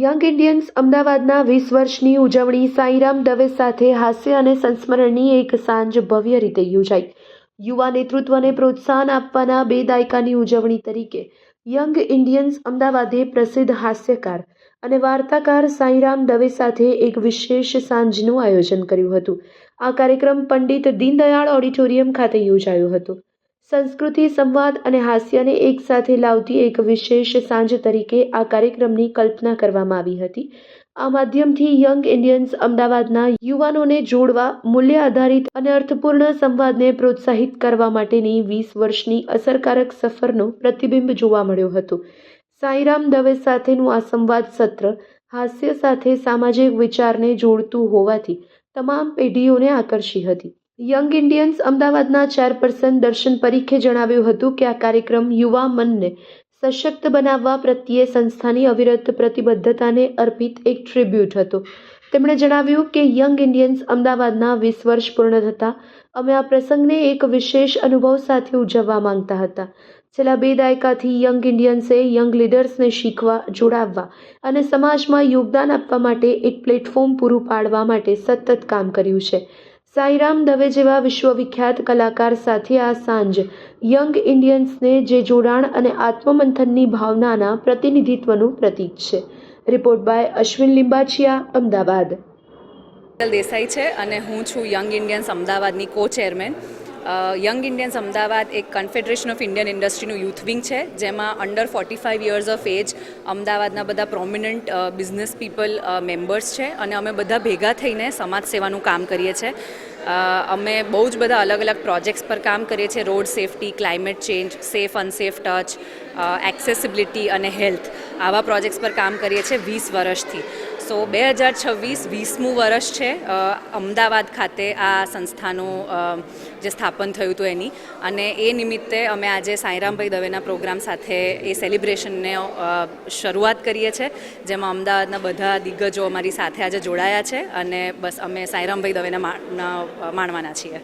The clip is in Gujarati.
યંગ ઇન્ડિયન્સ અમદાવાદના વીસ વર્ષની ઉજવણી સાંઈરામ દવે સાથે હાસ્ય અને સંસ્મરણની એક સાંજ ભવ્ય રીતે યોજાઈ. યુવા નેતૃત્વને પ્રોત્સાહન આપવાના બે દાયકાની ઉજવણી તરીકે યંગ ઇન્ડિયન્સ અમદાવાદે પ્રસિદ્ધ હાસ્યકાર અને વાર્તાકાર સાંઈરામ દવે સાથે એક વિશેષ સાંજનું આયોજન કર્યું હતું. આ કાર્યક્રમ પંડિત દીનદયાળ ઓડિટોરિયમ ખાતે યોજાયો હતો. સંસ્કૃતિ, સંવાદ અને હાસ્યને એકસાથે લાવતી એક વિશેષ સાંજ તરીકે આ કાર્યક્રમની કલ્પના કરવામાં આવી હતી. આ માધ્યમથી યંગ ઇન્ડિયન્સ અમદાવાદના યુવાનોને જોડવા, મૂલ્ય આધારિત અને અર્થપૂર્ણ સંવાદને પ્રોત્સાહિત કરવા માટેની વીસ વર્ષની અસરકારક સફરનો પ્રતિબિંબ જોવા મળ્યો હતો. સાંઈરામ દવે સાથેનું આ સંવાદ સત્ર હાસ્ય સાથે સામાજિક વિચારને જોડતું હોવાથી તમામ પેઢીઓને આકર્ષી હતી. યંગ ઇન્ડિયન્સ અમદાવાદના ચેરપર્સન દર્શન પરીખે જણાવ્યું હતું કે આ કાર્યક્રમ યુવા મનને સશક્ત બનાવવા પ્રત્યે સંસ્થાની અવિરત પ્રતિબદ્ધતાને અર્પિત એક ટ્રિબ્યુટ હતો. તેમણે જણાવ્યું કે યંગ ઇન્ડિયન્સ અમદાવાદના વીસ વર્ષ પૂર્ણ થતાં અમે આ પ્રસંગને એક વિશેષ અનુભવ સાથે ઉજવવા માંગતા હતા. છેલ્લા બે દાયકાથી યંગ ઇન્ડિયન્સે યંગ લીડર્સને શીખવા, જોડાવવા અને સમાજમાં યોગદાન આપવા માટે એક પ્લેટફોર્મ પૂરું પાડવા માટે સતત કામ કર્યું છે. સાંઈરામ દવે જેવા વિશ્વવિખ્યાત કલાકાર સાથે આ સાંજ યંગ ઇન્ડિયન્સને જે જોડાણ અને આત્મમંથનની ભાવનાના પ્રતિનિધિત્વનું પ્રતીક છે. Report by Ashwin Limbachiya, Ahmedabad. Desai છે અને હું છું યંગ ઇન્ડિયન્સ અમદાવાદની કો ચેરમેન યંગ ઇન્ડિયન્સ અમદાવાદ એક કન્ફેડરેશન ઓફ ઇન્ડિયન ઇન્ડસ્ટ્રીનું યુથ વિંગ છે, જેમાં under forty five years of age અમદાવાદના બધા પ્રોમિનન્ટ બિઝનેસ પીપલ મેમ્બર્સ છે અને અમે બધા ભેગા થઈને સમાજ સેવાનું કામ કરીએ છીએ અમે બહુ જ બધા અલગ અલગ પ્રોજેક્ટ્સ પર કામ કરીએ છીએ road safety climate change safe unsafe touch accessibility અને હેલ્થ આવા પ્રોજેક્ટ્સ પર કામ કરીએ છીએ વીસ વર્ષથી. સો બે હજાર છવ્વીસ વીસમું વર્ષ છે. અમદાવાદ ખાતે આ સંસ્થાનું જે સ્થાપન થયું હતું એની. અને એ નિમિત્તે અમે આજે સાંઈરામભાઈ દવેના પ્રોગ્રામ સાથે એ સેલિબ્રેશનને શરૂઆત કરીએ છીએ જેમાં અમદાવાદના બધા દિગ્ગજો અમારી સાથે આજે જોડાયા છે. અને બસ અમે સાંઈરામભાઈ દવેના માણવાના છીએ.